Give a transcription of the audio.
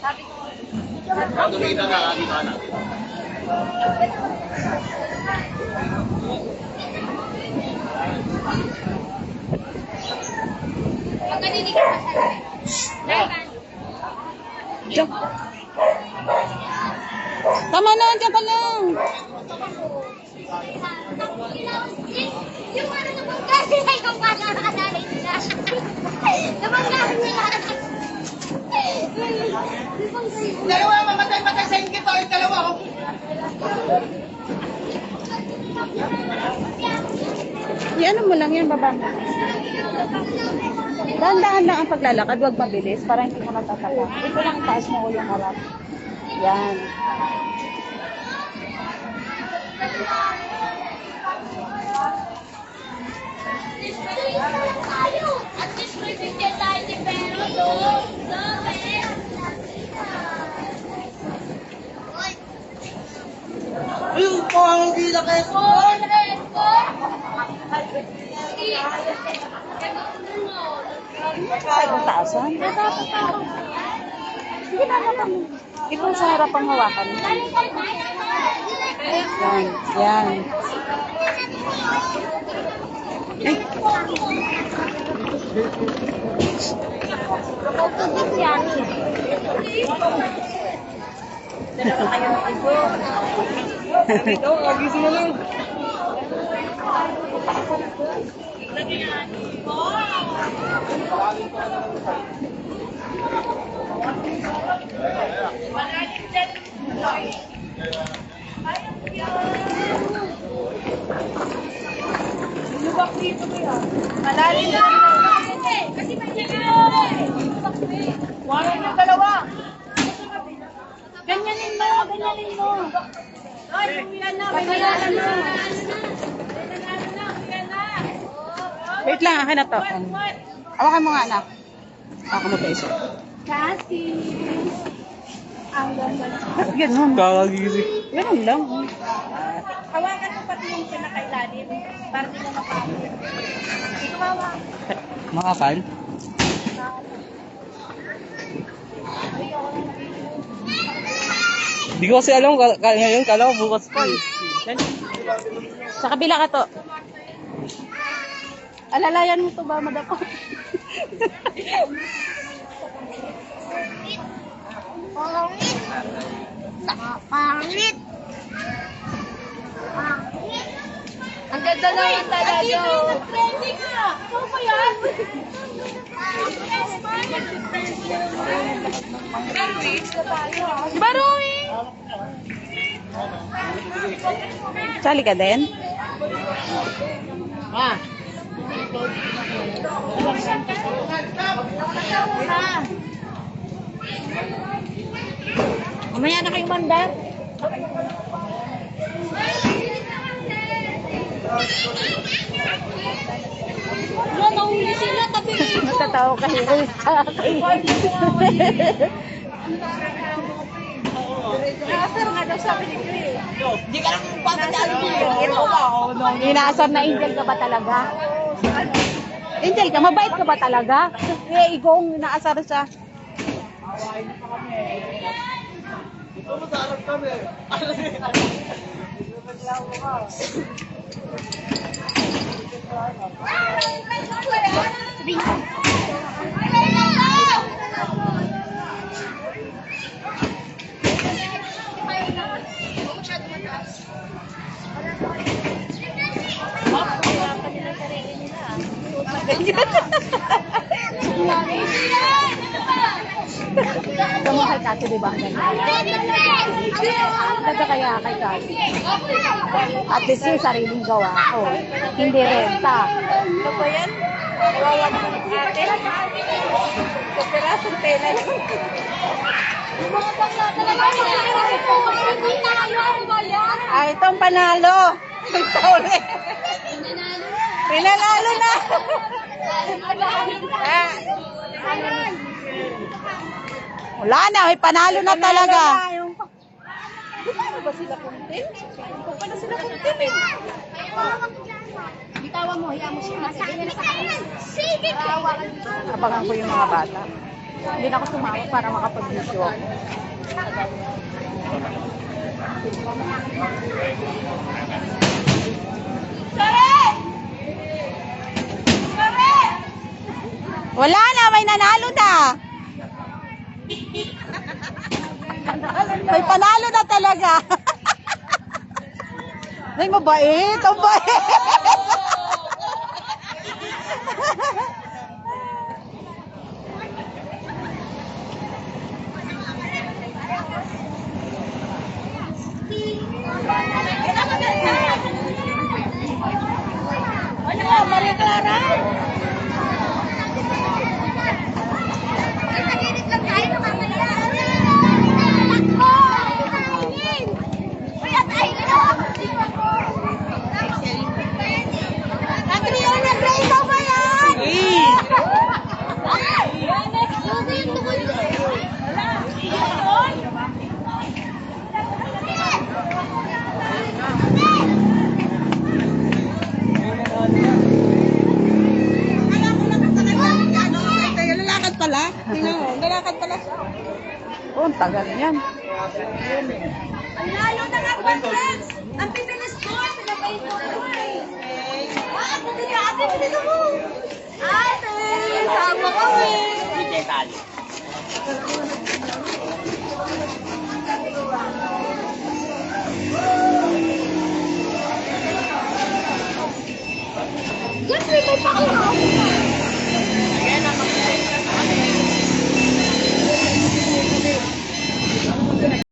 Tumingin na nga, di ba natin? Diyan. Tama na, diyan ka lang. Yung ano naman kasi ay kung paano nakadalay nila. Naman nila. Dalawa, mamatay-matay sa ingkit ako yung dalawa. oh. Iano mo lang yan, baba. Dahan-dahan lang ang paglalakad, huwag mabilis para hindi mo natatapa. Ito lang taas mo yung harap. Yan. At least may bigyan tayo ni Pero. No, no, Pero. Pang gila kayo. Red ko. Ay, kung taasan. Sige na, mo. Ito sa harap ang hawakan. Yan, yan. Ay, Ito, magising na lang. Malalim na. Kasi may Wala na dalawa. Ganyanin mo, ganyanin mo. Na, na. wait lang, akin na to. Hawakan mo nga, anak. Hawakan mo tayo isa. Kasi, ang ganda. Ganun. Kakagising. Ganun lang. Hawakan mo pati yung pinakailalim para di mo mapapit. Ito hawak. Makakal? Hindi ko kasi alam ka- ka- ngayon, kala ko bukas pa eh. Sa kabila ka to. Alalayan mo to ba, madapa? Pangit. Pangit. Pangit. Ang ganda naman talaga. oh. Nag-trending ah. Ano ba yan? Baroy! Sali ka din? Ah. Mamaya na kayong mandar. Wala, nahuli sila. Tabi mo. Matatawa ka hero sa akin. Nasir nga daw sabi ni Chris. Hindi ka lang pagkatalo mo. Ito? Oh, no. Inaasar na angel ka ba talaga? Angel ka, mabait ka ba talaga? Eh, igong inaasar siya. Kamahal kasi, di ba? Daga kaya kay Kati. At least yung sariling gawa. Oh, hindi renta. Ano ba yan? Kawawa naman ang ate. Sa pirasong tela lang. Mga bangla talaga. Hindi tayo. Ano ba yan? Ah, itong panalo. Ito ulit. Pinanalo na. Ah, wala na, may panalo na talaga. ba sila kuntin? Kung paano sila kuntin eh. Bitawan mo, hiya mo siya. Abangan ko yung mga bata. Hindi na ako tumawag para makapag-video ako. Wala na, may nanalo na. May panalo na talaga. Ay, mabait. Ang bait. Ba, Maria Clara? Oh, ang tagal yan. Lalo na nga, Conference! Ang bibilis ko! Sinabay ko ko eh. Ah, ate, ate, bilis mo! Ate, sama kami! Hindi tayo.